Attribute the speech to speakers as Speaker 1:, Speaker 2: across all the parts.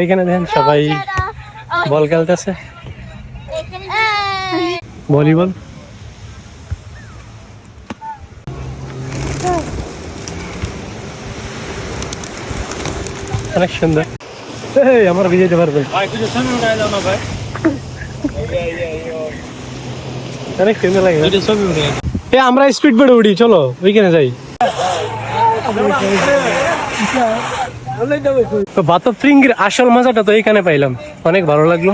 Speaker 1: এখানে দেখেন সবাই বল খেলতেছে ভলিবল অনেক সুন্দর এই, আমার বিজয়তে পারবে অনেক সুন্দর লাগে এ আমরা স্পিড বোর্ডে উঠি চলো ওইখানে যাই তো বাতো ফ্রিঙ্গের আসল মজাটা তো এইখানে পাইলাম। অনেক ভালো লাগল।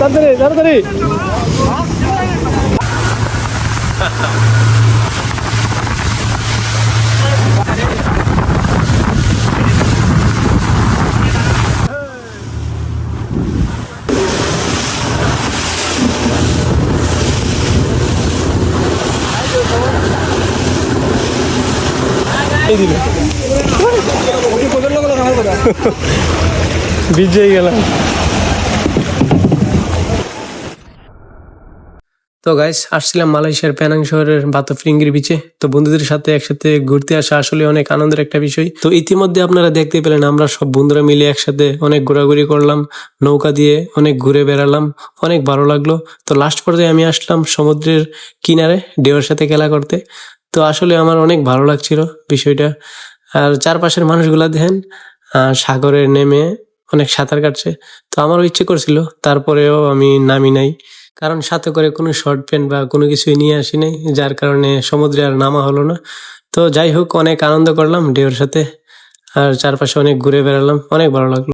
Speaker 1: তাড়াতাড়ি তাড়াতাড়ি। গেলাম। তো গাইস আসছিলাম মালয়েশিয়ার পেনাং শহরের বাতফ্রিঙ্গির বিচে তো বন্ধুদের সাথে একসাথে ঘুরতে আসা আসলে অনেক আনন্দের একটা বিষয়। তো ইতিমধ্যে আপনারা দেখতে পেলেন আমরা সব বন্ধুরা মিলে একসাথে অনেক ঘোরাঘুরি করলাম নৌকা দিয়ে অনেক ঘুরে বেড়ালাম অনেক ভালো লাগল। তো লাস্ট পর্যায়ে আমি আসলাম সমুদ্রের কিনারে ঢেউয়ের সাথে খেলা করতে। তো আসলে আমার অনেক ভালো লাগছিল বিষয়টা। আর চারপাশের মানুষগুলা দেখেন সাগরে নেমে অনেক সাঁতার কাটছে। তো আমারও ইচ্ছে করছিল, তারপরেও আমি নামি নাই। কারণ সাথে করে কোনো শর্ট প্যান্ট বা কোনো কিছুই নিয়ে আসি নাই, যার কারণে সমুদ্রে আর নামা হলো না। তো যাই হোক, অনেক আনন্দ করলাম ঢেউর সাথে। আর চারপাশে অনেক ঘুরে বেড়ালাম, অনেক ভালো লাগল।